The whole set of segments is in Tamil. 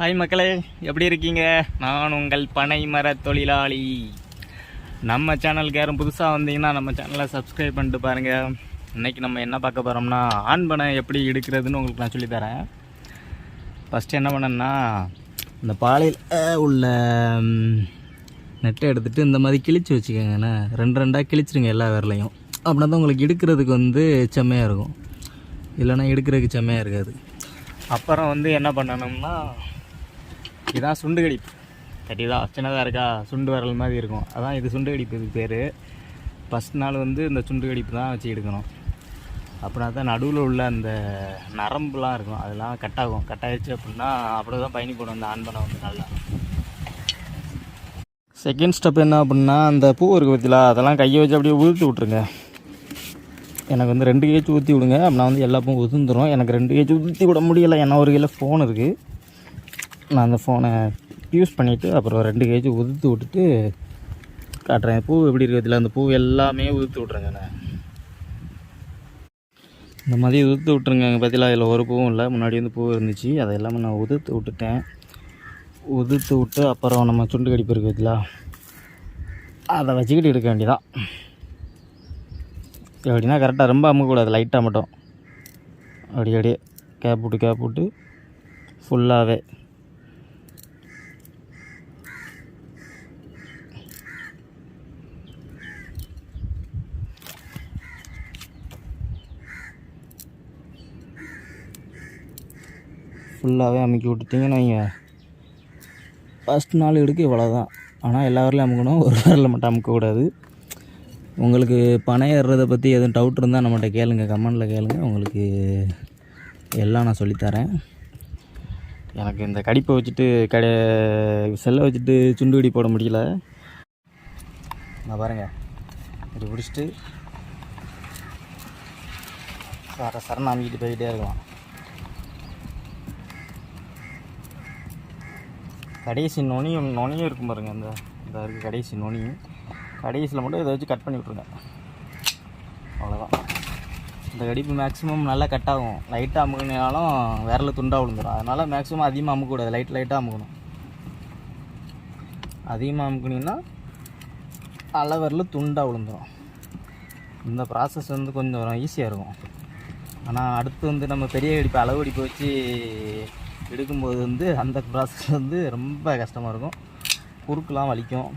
ஹாய் மக்களே. எப்படி இருக்கீங்க? நான் உங்கள் பனை மர தொழிலாளி. நம்ம சேனலுக்கு யாரும் புதுசாக வந்தீங்கன்னா நம்ம சேனலை சப்ஸ்கிரைப் பண்ணிட்டு பாருங்கள் இன்றைக்கி நம்ம என்ன பார்க்க போகிறோம்னா ஆண் பனை எப்படி எடுக்கிறதுன்னு உங்களுக்கு நான் சொல்லித்தரேன். ஃபஸ்ட்டு என்ன பண்ணேன்னா இந்த பாலையில் உள்ள நெட்டை எடுத்துகிட்டு இந்த மாதிரி கிழிச்சு வச்சுக்கோங்கண்ணே. ரெண்டு ரெண்டாக கிழிச்சிருங்க எல்லா விரலையும். அப்படின்னா தான் உங்களுக்கு எடுக்கிறதுக்கு வந்து செம்மையாக இருக்கும். இல்லைன்னா எடுக்கிறதுக்கு செம்மையாக இருக்காது. அப்புறம் வந்து என்ன பண்ணணும்னா இதுதான் சுண்டு கடிப்பு கட்டிதா சின்னதாக இருக்கா சுண்டு வரல் மாதிரி இருக்கும். அதான் இது சுண்டு கடிப்பு இது பேர். ஃபஸ்ட் நாள் வந்து இந்த சுண்டு கடிப்பு தான் வச்சு எடுக்கணும். அப்படின்னா தான் நடுவில் உள்ள அந்த நரம்புலாம் இருக்கும். அதெல்லாம் கட் ஆகும். கட் ஆகிடுச்சு அப்படின்னா அப்படி தான் பயணி போடும் அந்த பண்ண வந்து நல்லா. செகண்ட் ஸ்டெப் என்ன அப்படின்னா அந்த பூ இருக்குது பற்றிலா அதெல்லாம் கையை வச்சு அப்படியே உதுத்து விட்ருங்க எனக்கு வந்து ரெண்டு கேஜ் ஊற்றி விடுங்க. அப்படின்னா வந்து எல்லா பூவும் உதிர்ந்துடும் எனக்கு ரெண்டு கேஜ் ஊற்றி விட முடியலை. ஏன்னா ஒரு கையில் ஃபோன் இருக்குது நான் அந்த ஃபோனை யூஸ் பண்ணிவிட்டு அப்புறம் ரெண்டு கேஜி உதுத்து விட்டுட்டு காட்டுறேன். பூ எப்படி இருக்கிறதுல அந்த பூ எல்லாமே உதுத்து விட்றேங்க நான் இந்த மாதிரி உதுத்து விட்ருங்க பார்த்தீங்களா இதில் ஒரு பூவும் இல்லை. முன்னாடி வந்து பூ இருந்துச்சு. அதை எல்லாமே நான் உதுத்து விட்டுட்டேன். உதுத்து விட்டு அப்புறம் நம்ம சுண்டு கடிப்பு இருக்குது அதை வச்சுக்கிட்டு எடுக்க வேண்டியதான் எப்படின்னா கரெக்டாக ரொம்ப அமுக்கக்கூடாது. லைட்டாக மட்டும். அப்படி அப்படியே கேப் விட்டு கேப் விட்டு ஃபுல்லாகவே ஃபுல்லாகவே அமுக்கி விட்டுட்டிங்கன்னா நீங்கள் ஃபஸ்ட் நாள் எடுக்க இவ்வளோ தான் ஆனால் எல்லா வரலையும் அமுக்கணும் ஒரு வரலில் மட்டும் அமுக்கக்கூடாது உங்களுக்கு பணம் ஏறுறதை பற்றி எதுவும் டவுட் இருந்தால் நம்மகிட்ட கேளுங்க கமெண்டில் கேளுங்க. உங்களுக்கு எல்லாம் நான் சொல்லித்தரேன். எனக்கு இந்த கடிப்பை வச்சுட்டு கடை செல்லை வச்சுட்டு சுண்டு கடி போட முடியல. நான் பாருங்கள் இப்படி பிடிச்சிட்டு சர சரணம் அமைக்கிட்டு போய்கிட்டே இருக்கலாம். கடைசி நுனியும் நுனியும் இருக்கும் பாருங்கள் இந்த இதாக இருக்குது கடைசி நுனியும் கடைசியில் மட்டும் இதை வச்சு கட் பண்ணி விட்ருங்க அவ்வளோதான் இந்த கடிப்பு மேக்ஸிமம் நல்லா கட் ஆகும். லைட்டாக அமுக்கினாலும் விரல துண்டாக விழுந்துடும் அதனால் மேக்ஸிமம் அதிகமாக அமுக்கக்கூடாது. லைட் லைட்டாக அமுக்கணும். அதிகமாக அமுக்குனீங்கன்னா அளவரில் துண்டாக விழுந்துடும் இந்த ப்ராசஸ் வந்து கொஞ்சம் ஈஸியாக இருக்கும். ஆனால் அடுத்து வந்து நம்ம பெரிய வெடிப்பு அளவு வெடிப்பு வச்சு எடுக்கும்போது வந்து அந்த ப்ராசஸ் வந்து ரொம்ப கஷ்டமாக இருக்கும். குறுக்கெலாம் வலிக்கும்.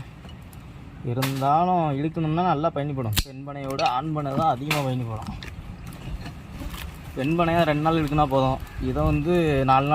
இருந்தாலும் இழுக்கணும்னா நல்லா பயணிப்படும் பெண்பனையோட ஆண்பனை தான் அதிகமாக பயணிப்படும் பெண்பனையாக ரெண்டு நாள் இழுக்குனா போதும். இதை வந்து நாலு நாள்